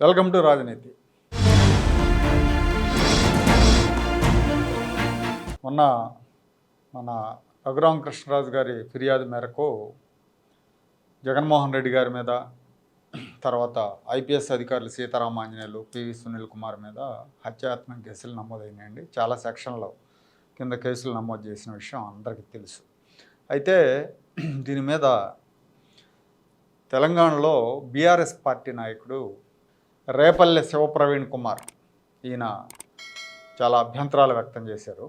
Welcome to రాజనీతి. మొన్న మన రఘురామ కృష్ణరాజు గారి ఫిర్యాదు మేరకు జగన్మోహన్ రెడ్డి గారి మీద తర్వాత ఐపీఎస్ అధికారులు సీతారామాంజనేయులు పివి సునీల్ కుమార్ మీద హత్యాత్మక కేసులు నమోదైనాయండి. చాలా సెక్షన్లో కింద కేసులు నమోదు చేసిన విషయం అందరికీ తెలుసు. అయితే దీని మీద తెలంగాణలో బీఆర్ఎస్ పార్టీ నాయకుడు రేపల్లె శివప్రవీణ్ కుమార్ ఈయన చాలా అభ్యంతరాలు వ్యక్తం చేశారు.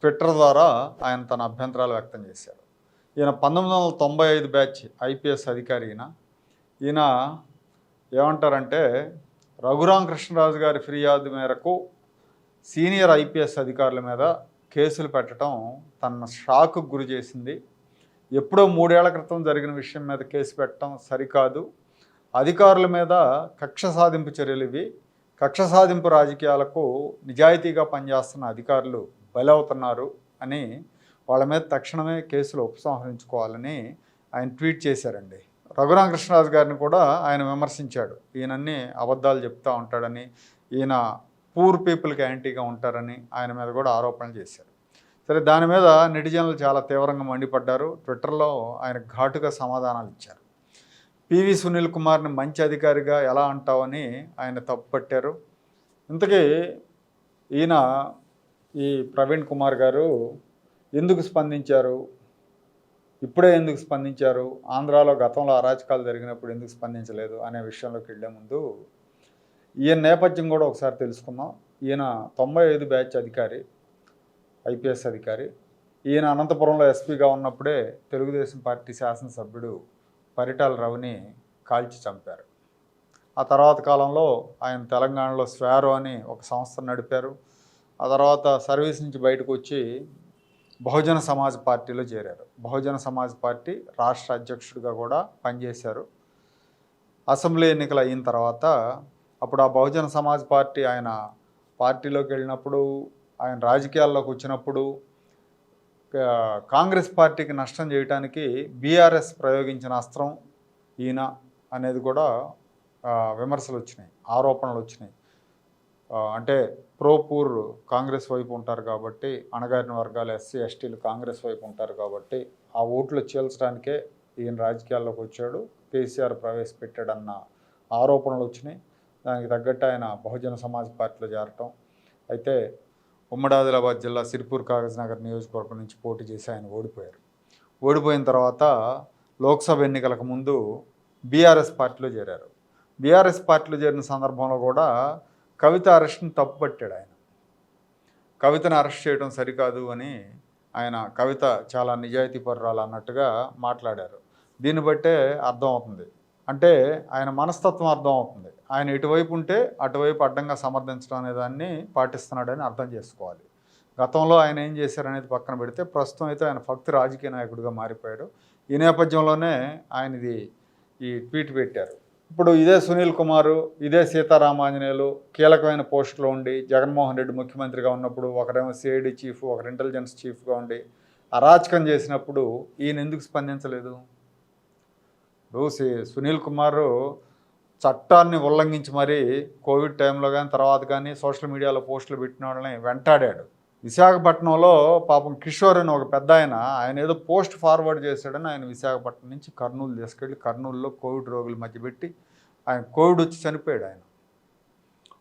ట్విట్టర్ ద్వారా ఆయన తన అభ్యంతరాలు వ్యక్తం చేశారు. ఈయన పంతొమ్మిది వందల తొంభై ఐదు బ్యాచ్ ఐపీఎస్ అధికారి ఈయన. ఈయన ఏమంటారంటే రఘురామ కృష్ణరాజు గారి ఫిర్యాదు మేరకు సీనియర్ ఐపీఎస్ అధికారుల మీద కేసులు పెట్టడం తన షాక్కు గురి చేసింది. ఎప్పుడో మూడేళ్ళ క్రితం జరిగిన విషయం మీద కేసు పెట్టడం సరికాదు. అధికారుల మీద కక్ష సాధింపు చర్యలు ఇవి. కక్ష సాధింపు రాజకీయాలకు నిజాయితీగా పనిచేస్తున్న అధికారులు బలవుతున్నారు అని వాళ్ళ మీద తక్షణమే కేసులు ఉపసంహరించుకోవాలని ఆయన ట్వీట్ చేశారండి. రఘురామకృష్ణరాజు గారిని కూడా ఆయన విమర్శించాడు. ఈయనన్ని అబద్ధాలు చెప్తూ ఉంటాడని ఈయన పూర్ పీపుల్కి యాంటీగా ఉంటారని ఆయన మీద కూడా ఆరోపణలు చేశారు. సరే దాని మీద నెటిజన్లు చాలా తీవ్రంగా మండిపడ్డారు. ట్విట్టర్లో ఆయన ఘాటుగా సమాధానాలు ఇచ్చారు. పివి సునీల్ కుమార్ని మంచి అధికారిగా ఎలా అంటావని ఆయన తప్పుపట్టారు ఇంతకీ ఈయన ఈ ప్రవీణ్ కుమార్ గారు ఎందుకు స్పందించారు? ఇప్పుడే ఎందుకు స్పందించారు? ఆంధ్రాలో గతంలో అరాచకాలు జరిగినప్పుడు ఎందుకు స్పందించలేదు అనే విషయంలోకి వెళ్ళే ముందు ఈయన నేపథ్యం కూడా ఒకసారి తెలుసుకుందాం. ఈయన తొంభై ఐదు బ్యాచ్ అధికారి ఐపీఎస్ అధికారి. ఈయన అనంతపురంలో ఎస్పీగా ఉన్నప్పుడే తెలుగుదేశం పార్టీ శాసనసభ్యుడు పరిటాల రవిని కాల్చి చంపారు. ఆ తర్వాత కాలంలో ఆయన తెలంగాణలో స్వారో అని ఒక సంస్థ నడిపారు. ఆ తర్వాత సర్వీస్ నుంచి బయటకు వచ్చి బహుజన సమాజ్ పార్టీలో చేరారు. బహుజన సమాజ్ పార్టీ రాష్ట్ర అధ్యక్షుడిగా కూడా పనిచేశారు. అసెంబ్లీ ఎన్నికలు అయిన తర్వాత అప్పుడు ఆ బహుజన సమాజ్ పార్టీ ఆయన పార్టీలోకి వెళ్ళినప్పుడు ఆయన రాజకీయాల్లోకి వచ్చినప్పుడు కాంగ్రెస్ పార్టీకి నష్టం చేయడానికి బీఆర్ఎస్ ప్రయోగించిన అస్త్రం ఈయన అనేది కూడా విమర్శలు వచ్చినాయి ఆరోపణలు వచ్చినాయి. అంటే ప్రో పూర్ కాంగ్రెస్ వైపు ఉంటారు కాబట్టి అణగారిన వర్గాలు ఎస్సీ ఎస్టీలు కాంగ్రెస్ వైపు ఉంటారు కాబట్టి ఆ ఓట్లు చీల్చడానికే ఈయన రాజకీయాల్లోకి వచ్చాడు కేసీఆర్ ప్రవేశపెట్టాడన్న ఆరోపణలు వచ్చినాయి. దానికి తగ్గట్టు ఆయన బహుజన సమాజ్ పార్టీలో చేరటం. అయితే ఉమ్మడి ఆదిలాబాద్ జిల్లా సిరిపూర్ కాగజ్ నగర్ నియోజకవర్గం నుంచి పోటీ చేసి ఆయన ఓడిపోయారు. ఓడిపోయిన తర్వాత లోక్సభ ఎన్నికలకు ముందు బీఆర్ఎస్ పార్టీలో చేరారు. బీఆర్ఎస్ పార్టీలో చేరిన సందర్భంలో కూడా కవిత అరెస్ట్ని తప్పుపట్టాడు ఆయన. కవితను అరెస్ట్ చేయడం సరికాదు అని ఆయన కవిత చాలా నిజాయితీపరురాలు అన్నట్టుగా మాట్లాడారు. దీన్ని బట్టే అర్థమవుతుంది. అంటే ఆయన మనస్తత్వం అర్థమవుతుంది. ఆయన ఎటువైపు ఉంటే అటువైపు అడ్డంగా సమర్థించడం అనే దాన్ని పాటిస్తున్నాడని అర్థం చేసుకోవాలి. గతంలో ఆయన ఏం చేశారనేది పక్కన పెడితే ప్రస్తుతం అయితే ఆయన భక్తి రాజకీయ నాయకుడిగా మారిపోయాడు. ఈ నేపథ్యంలోనే ఆయన ఇది ఈ ట్వీట్ పెట్టారు. ఇప్పుడు ఇదే సునీల్ కుమారు ఇదే సీతారామాంజనేయులు కీలకమైన పోస్టులో ఉండి జగన్మోహన్ రెడ్డి ముఖ్యమంత్రిగా ఉన్నప్పుడు ఒకరేమో సిఐడి చీఫ్ ఒకరు ఇంటెలిజెన్స్ చీఫ్గా ఉండి అరాచకం చేసినప్పుడు ఈయన ఎందుకు స్పందించలేదు? ఇప్పుడు సునీల్ కుమారు చట్టాన్ని ఉల్లంఘించి మరీ కోవిడ్ టైంలో కానీ తర్వాత కానీ సోషల్ మీడియాలో పోస్టులు పెట్టిన వాళ్ళని వెంటాడాడు. విశాఖపట్నంలో పాపం కిషోర్ అని ఒక పెద్ద ఆయన ఆయన ఏదో పోస్ట్ ఫార్వర్డ్ చేశాడని ఆయన విశాఖపట్నం నుంచి కర్నూలు తీసుకెళ్ళి కర్నూలులో కోవిడ్ రోగుల మధ్య పెట్టి ఆయన కోవిడ్ వచ్చి చనిపోయాడు ఆయన.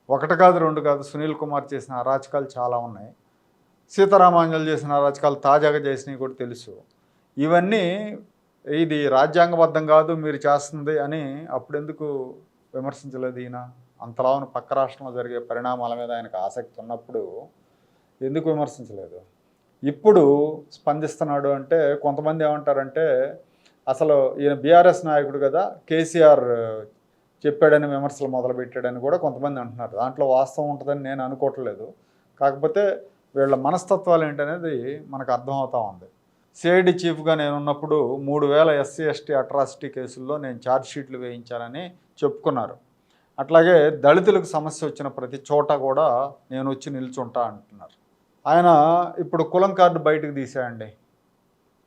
ఒకటి కాదు రెండు కాదు సునీల్ కుమార్ చేసిన అరాచకాలు చాలా ఉన్నాయి. సీతారామాంజలు చేసిన అరాచకాలు తాజాగా చేసినవి కూడా తెలుసు. ఇవన్నీ ఇది రాజ్యాంగబద్ధం కాదు మీరు చేస్తుంది అని అప్పుడెందుకు విమర్శించలేదు ఈయన అంతలా ఉన్న పక్క రాష్ట్రంలో జరిగే పరిణామాల మీద ఆయనకు ఆసక్తి ఉన్నప్పుడు ఎందుకు విమర్శించలేదు? ఇప్పుడు స్పందిస్తున్నాడు అంటే కొంతమంది ఏమంటారంటే అసలు ఈయన బీఆర్ఎస్ నాయకుడు కదా కేసీఆర్ చెప్పాడని విమర్శలు మొదలుపెట్టాడని కూడా కొంతమంది అంటున్నారు. దాంట్లో వాస్తవం ఉంటుందని నేను అనుకోవట్లేదు. కాకపోతే వీళ్ళ మనస్తత్వాలు ఏంటనేది మనకు అర్థమవుతూ ఉంది. సిఐడి చీఫ్గా నేను ఉన్నప్పుడు మూడు వేల ఎస్సీ ఎస్టీ అట్రాసిటీ కేసుల్లో నేను ఛార్జ్షీట్లు వేయించానని చెప్పుకున్నారు. అట్లాగే దళితులకు సమస్య వచ్చిన ప్రతి చోట కూడా నేను వచ్చి నిల్చుంటా అంటున్నారు. ఆయన ఇప్పుడు కులం కార్డు బయటకు తీసాయండి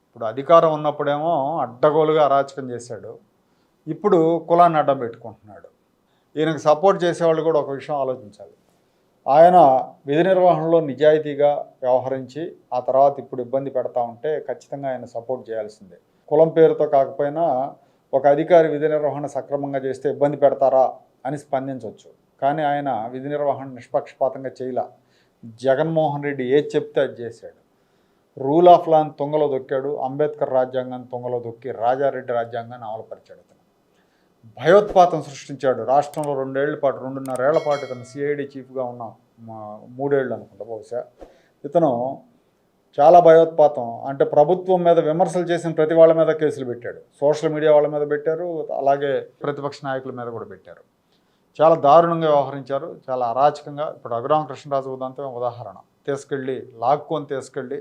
ఇప్పుడు అధికారం ఉన్నప్పుడేమో అడ్డగోలుగా అరాచకం చేశాడు. ఇప్పుడు కులాన్ని అడ్డం పెట్టుకుంటున్నాడు. ఈయనకు సపోర్ట్ చేసేవాళ్ళు కూడా ఒక విషయం ఆలోచించాలి. ఆయన విధి నిర్వహణలో నిజాయితీగా వ్యవహరించి ఆ తర్వాత ఇప్పుడు ఇబ్బంది పెడతా ఉంటే ఖచ్చితంగా ఆయన సపోర్ట్ చేయాల్సిందే. కులం పేరుతో కాకపోయినా ఒక అధికారి విధి నిర్వహణ సక్రమంగా చేస్తే ఇబ్బంది పెడతారా అని స్పందించవచ్చు కానీ ఆయన విధి నిర్వహణ నిష్పక్షపాతంగా చేయలే. జగన్మోహన్ రెడ్డి ఏది చెప్తే అది చేశాడు. రూల్ ఆఫ్ లాని తుంగలో దొక్కాడు. అంబేద్కర్ రాజ్యాంగాన్ని తుంగలో దొక్కి రాజారెడ్డి రాజ్యాంగాన్ని అమలుపరిచాడు భయోత్పాతం సృష్టించాడు. రాష్ట్రంలో రెండేళ్ళ పాటు రెండున్నరేళ్ళ పాటు ఇతను సిఐడి చీఫ్గా ఉన్న మూడేళ్ళు అనుకుంటా బహుశా. ఇతను చాలా భయోత్పాతం అంటే ప్రభుత్వం మీద విమర్శలు చేసిన ప్రతి వాళ్ళ మీద కేసులు పెట్టాడు. సోషల్ మీడియా వాళ్ళ మీద పెట్టారు అలాగే ప్రతిపక్ష నాయకుల మీద కూడా పెట్టారు. చాలా దారుణంగా వ్యవహరించారు చాలా అరాచకంగా. ఇప్పుడు రఘురామ కృష్ణరాజు ఉదంతం ఉదాహరణ. తీసుకెళ్ళి లాక్కొని తీసుకెళ్ళి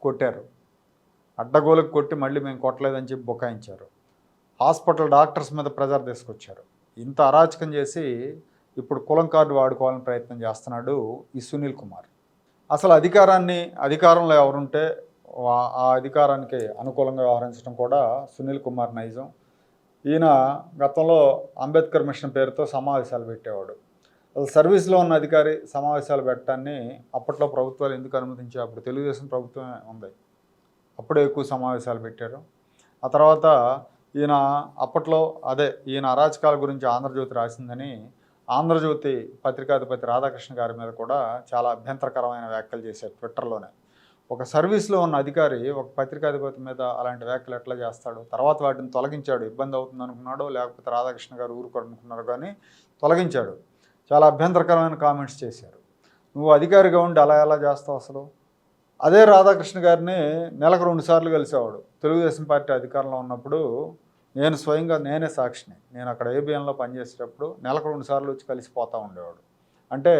కొట్టారు. అడ్డగోలకు కొట్టి మళ్ళీ మేము కొట్టలేదని చెప్పి బుకాయించారు. హాస్పిటల్ డాక్టర్స్ మీద ప్రెజర్ తీసుకొచ్చారు. ఇంత అరాచకం చేసి ఇప్పుడు కులం కార్డు వాడుకోవాలని ప్రయత్నం చేస్తున్నాడు ఈ సునీల్ కుమార్. అసలు అధికారాన్ని అధికారంలో ఎవరుంటే ఆ అధికారానికి అనుకూలంగా వ్యవహరించడం కూడా సునీల్ కుమార్ నైజం. ఈయన గతంలో అంబేద్కర్ మిషన్ పేరుతో సమావేశాలు పెట్టేవాడు. అసలు సర్వీస్లో ఉన్న అధికారి సమావేశాలు పెట్టడాన్ని అప్పట్లో ప్రభుత్వాలు ఎందుకు అనుమతించాయి? అప్పుడు తెలుగుదేశం ప్రభుత్వమే ఉంది. అప్పుడే ఎక్కువ సమావేశాలు పెట్టారు. ఆ తర్వాత ఈయన అప్పట్లో అదే ఈయన అరాచకాల గురించి ఆంధ్రజ్యోతి రాసిందని ఆంధ్రజ్యోతి పత్రికాధిపతి రాధాకృష్ణ గారి మీద కూడా చాలా అభ్యంతరకరమైన వ్యాఖ్యలు చేశారు ట్విట్టర్లోనే. ఒక సర్వీస్లో ఉన్న అధికారి ఒక పత్రికాధిపతి మీద అలాంటి వ్యాఖ్యలు ఎట్లా చేస్తాడు? తర్వాత వాటిని తొలగించాడు. ఇబ్బంది అవుతుంది అనుకున్నాడు లేకపోతే రాధాకృష్ణ గారు ఊరుకోరు అనుకున్నారు కానీ తొలగించాడు. చాలా అభ్యంతరకరమైన కామెంట్స్ చేశారు. నువ్వు అధికారిగా ఉండి అలా ఎలా చేస్తావు అసలు? అదే రాధాకృష్ణ గారిని నెలకు రెండు సార్లు కలిసేవాడు. తెలుగుదేశం పార్టీ అధికారంలో ఉన్నప్పుడు నేను స్వయంగా నేనే సాక్షిని. నేను అక్కడ ఏబిఎన్లో పనిచేసేటప్పుడు నెలకు రెండు సార్లు వచ్చి కలిసిపోతూ ఉండేవాడు. అంటే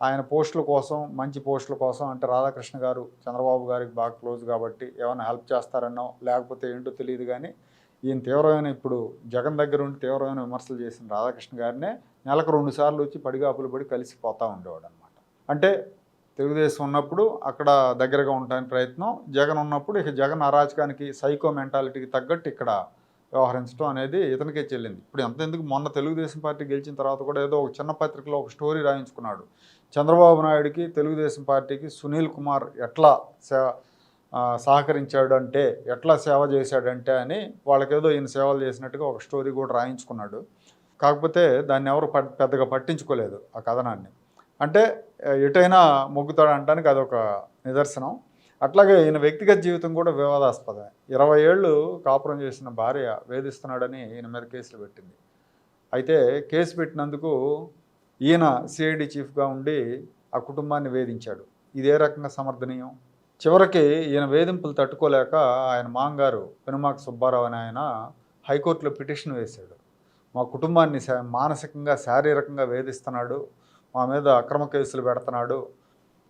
ఆయన పోస్టుల కోసం మంచి పోస్టుల కోసం అంటే రాధాకృష్ణ గారు చంద్రబాబు గారికి బాగా క్లోజ్ కాబట్టి ఏమైనా హెల్ప్ చేస్తారనో లేకపోతే ఏంటో తెలియదు కానీ ఈయన తీవ్రమైన ఇప్పుడు జగన్ దగ్గర ఉండి తీవ్రమైన విమర్శలు చేసిన రాధాకృష్ణ గారినే నెలకు రెండు సార్లు వచ్చి పడిగాపులు పడి కలిసిపోతూ ఉండేవాడు అనమాట అంటే తెలుగుదేశం ఉన్నప్పుడు అక్కడ దగ్గరగా ఉండడానికి ప్రయత్నం. జగన్ ఉన్నప్పుడు ఇక జగన్ అరాచకానికి సైకో మెంటాలిటీకి తగ్గట్టు ఇక్కడ వ్యవహరించడం అనేది ఇతనికే చెల్లింది. ఇప్పుడు ఎంతెందుకు మొన్న తెలుగుదేశం పార్టీ గెలిచిన తర్వాత కూడా ఏదో ఒక చిన్న పత్రికలో ఒక స్టోరీ రాయించుకున్నాడు. చంద్రబాబు నాయుడికి తెలుగుదేశం పార్టీకి సునీల్ కుమార్ ఎట్లా సేవ సహకరించాడంటే సహకరించాడు అంటే ఎట్లా సేవ చేశాడంటే అని వాళ్ళకేదో ఈయన సేవలు చేసినట్టుగా ఒక స్టోరీ కూడా రాయించుకున్నాడు. కాకపోతే దాన్ని ఎవరు పట్- పెద్దగా పట్టించుకోలేదు ఆ కథనాన్ని. అంటే ఎటైనా మొగ్గుతాడు అనడానికి అదొక నిదర్శనం. అట్లాగే ఈయన వ్యక్తిగత జీవితం కూడా వివాదాస్పదమే. ఇరవై ఏళ్ళు కాపురం చేసిన భార్య వేధిస్తున్నాడని ఈయన మీద కేసులు పెట్టింది. అయితే కేసు పెట్టినందుకు ఈయన సిఐడి చీఫ్గా ఉండి ఆ కుటుంబాన్ని వేధించాడు. ఇదే రకంగా సమర్థనీయం? చివరికి ఈయన వేధింపులు తట్టుకోలేక ఆయన మాంగారు పెనుమాక సుబ్బారావు అని ఆయన హైకోర్టులో పిటిషన్ వేశాడు. మా కుటుంబాన్ని మానసికంగా శారీరకంగా వేధిస్తున్నాడు. మా మీద అక్రమ కేసులు పెడుతున్నాడు.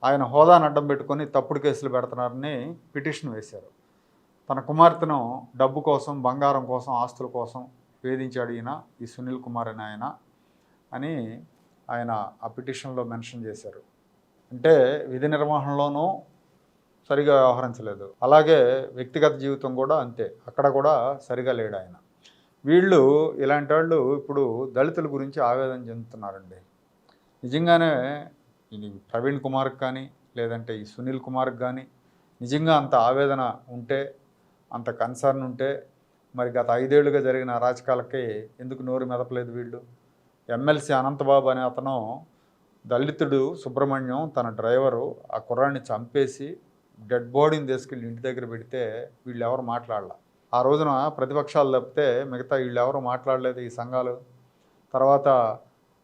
ఆయన హోదాను అడ్డం పెట్టుకొని తప్పుడు కేసులు పెడుతున్నారని పిటిషన్ వేశారు. తన కుమార్తెను డబ్బు కోసం బంగారం కోసం ఆస్తుల కోసం వేధించాడు ఈయన ఈ సునీల్ కుమార్ అని ఆయన అని ఆయన ఆ పిటిషన్లో మెన్షన్ చేశారు. అంటే విధి నిర్వహణలోనూ సరిగా వ్యవహరించలేదు. అలాగే వ్యక్తిగత జీవితం కూడా అంతే. అక్కడ కూడా సరిగా లేడు ఆయన. వీళ్ళు ఇలాంటి వాళ్ళు ఇప్పుడు దళితుల గురించి ఆవేదన చెందుతున్నారండి. నిజంగానే ఇది ప్రవీణ్ కుమార్కి కానీ లేదంటే ఈ సునీల్ కుమార్కి కానీ నిజంగా అంత ఆవేదన ఉంటే అంత కన్సర్న్ ఉంటే మరి గత ఐదేళ్ళుగా జరిగిన అరాచకాలకి ఎందుకు నోరు మెదపలేదు వీళ్ళు? ఎమ్మెల్సీ అనంతబాబు అనే అతను దళితుడు సుబ్రహ్మణ్యం తన డ్రైవరు ఆ కుర్రాన్ని చంపేసి డెడ్ బాడీని తీసుకెళ్ళి ఇంటి దగ్గర పెడితే వీళ్ళు ఎవరు మాట్లాడాల? ఆ రోజున ప్రతిపక్షాలు తప్పితే మిగతా వీళ్ళు ఎవరు మాట్లాడలేదు ఈ సంఘాలు. తర్వాత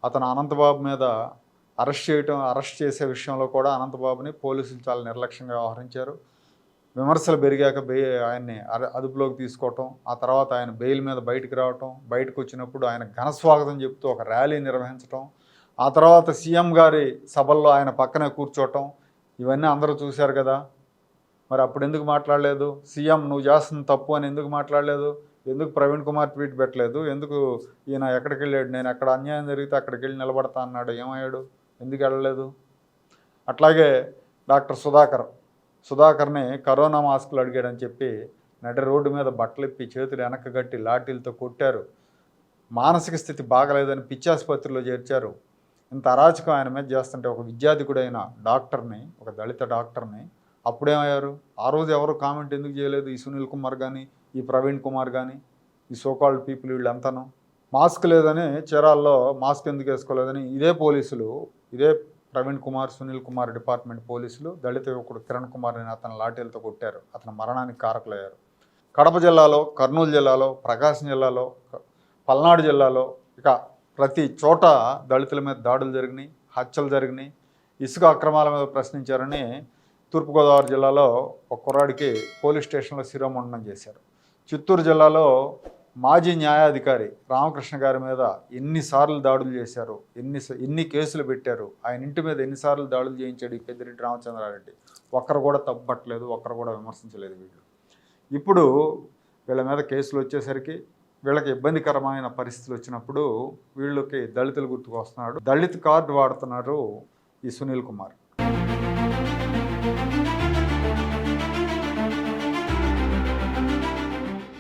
అతను అనంతబాబు మీద అరెస్ట్ చేయటం అరెస్ట్ చేసే విషయంలో కూడా అనంతబాబుని పోలీసులు చాలా నిర్లక్ష్యంగా వ్యవహరించారు. విమర్శలు పెరిగాక బెయి ఆయన్ని అదుపులోకి తీసుకోవటం ఆ తర్వాత ఆయన బెయిల్ మీద బయటకు రావటం బయటకు వచ్చినప్పుడు ఆయన ఘన స్వాగతం చెప్తూ ఒక ర్యాలీ నిర్వహించటం ఆ తర్వాత సీఎం గారి సభల్లో ఆయన పక్కనే కూర్చోవటం ఇవన్నీ అందరూ చూశారు కదా. మరి అప్పుడు ఎందుకు మాట్లాడలేదు? సీఎం నువ్వు చేస్తున్న తప్పు అని ఎందుకు మాట్లాడలేదు? ఎందుకు ప్రవీణ్ కుమార్ ట్వీట్ పెట్టలేదు? ఎందుకు ఈయన ఎక్కడికి వెళ్ళాడు? నేను ఎక్కడ అన్యాయం జరిగితే అక్కడికి వెళ్ళి నిలబడతా అన్నాడు. ఏమయ్యాడు? ఎందుకు వెళ్ళలేదు? అట్లాగే డాక్టర్ సుధాకర్ సుధాకర్ని కరోనా మాస్కులు అడిగాడని చెప్పి నడి రోడ్డు మీద బట్టలు ఇప్పి చేతులు వెనక్కి కట్టి లాఠీలతో కొట్టారు. మానసిక స్థితి బాగలేదని పిచ్చి ఆసుపత్రిలో చేర్చారు. ఇంత అరాచకం ఆయన మీద చేస్తుంటే ఒక విద్యాధికుడైన డాక్టర్ని ఒక దళిత డాక్టర్ని అప్పుడేమయ్యారు? ఆ రోజు ఎవరు కామెంట్ ఎందుకు చేయలేదు? ఈ సునీల్ కుమార్ కానీ ఈ ప్రవీణ్ కుమార్ కానీ ఈ సోకాల్డ్ పీపుల్ వీళ్ళంతాను. మాస్క్ లేదని చీరాల్లో మాస్క్ ఎందుకు వేసుకోలేదని ఇదే పోలీసులు ఇదే ప్రవీణ్ కుమార్ సునీల్ కుమార్ డిపార్ట్మెంట్ పోలీసులు దళిత యువకుడు కిరణ్ కుమార్ అని అతను లాఠీలతో కొట్టారు. అతని మరణానికి కారకులయ్యారు. కడప జిల్లాలో కర్నూలు జిల్లాలో ప్రకాశం జిల్లాలో పల్నాడు జిల్లాలో ఇక ప్రతి చోట దళితుల మీద దాడులు జరిగినాయి హత్యలు జరిగినాయి ఇసుక అక్రమాల మీద ప్రశ్నించారని తూర్పుగోదావరి జిల్లాలో ఒక కుర్రాడికి పోలీస్ స్టేషన్లో శిరోమండనం చేశారు. చిత్తూరు జిల్లాలో మాజీ న్యాయాధికారి రామకృష్ణ గారి మీద ఎన్నిసార్లు దాడులు చేశారు. ఎన్ని ఎన్ని కేసులు పెట్టారు. ఆయన ఇంటి మీద ఎన్నిసార్లు దాడులు చేయించాడు ఈ పెద్దిరెడ్డి రామచంద్రారెడ్డి. ఒక్కరు కూడా తప్పట్లేదు ఒక్కరు కూడా విమర్శించలేదు వీళ్ళు. ఇప్పుడు వీళ్ళ మీద కేసులు వచ్చేసరికి వీళ్ళకి ఇబ్బందికరమైన పరిస్థితులు వచ్చినప్పుడు వీళ్ళకి దళితులు గుర్తుకు వస్తున్నాడు దళిత్ కార్డు వాడుతున్నారు ఈ Sunil Kumar.